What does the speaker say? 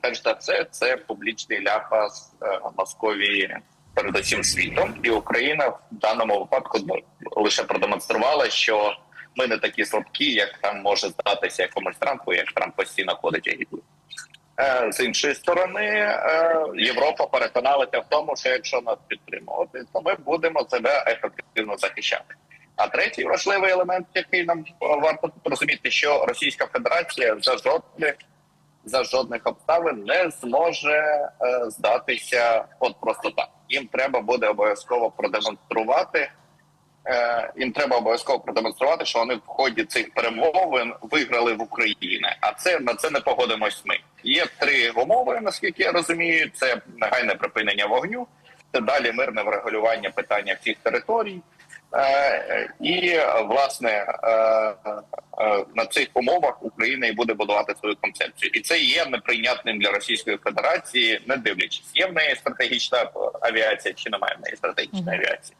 перш за все, це публічний ляпас е, Московії перед усім світом, і Україна в даному випадку ну, лише продемонструвала, що ми не такі слабкі, як там може здатися якомусь Трампу, як Трамп постійно ходить агітує. Е, З іншої сторони, е, Європа переконалася в тому, що якщо нас підтримувати, то ми будемо себе ефективно захищати. А третій важливий елемент, який нам варто розуміти, що Російська Федерація за жодних за жодних обставин не зможе е, здатися от просто так. Їм треба буде обов'язково продемонструвати. Е, їм треба обов'язково продемонструвати, що вони в ході цих перемовин виграли в Україні. А це на це не погодимось. Ми є три умови, наскільки я розумію. Це негайне припинення вогню, це далі мирне врегулювання питання всіх територій. Е, і власне на цих умовах Україна і буде будувати свою концепцію, і це є неприйнятним для Російської Федерації, не дивлячись, є в неї стратегічна авіація чи немає в неї стратегічної авіації.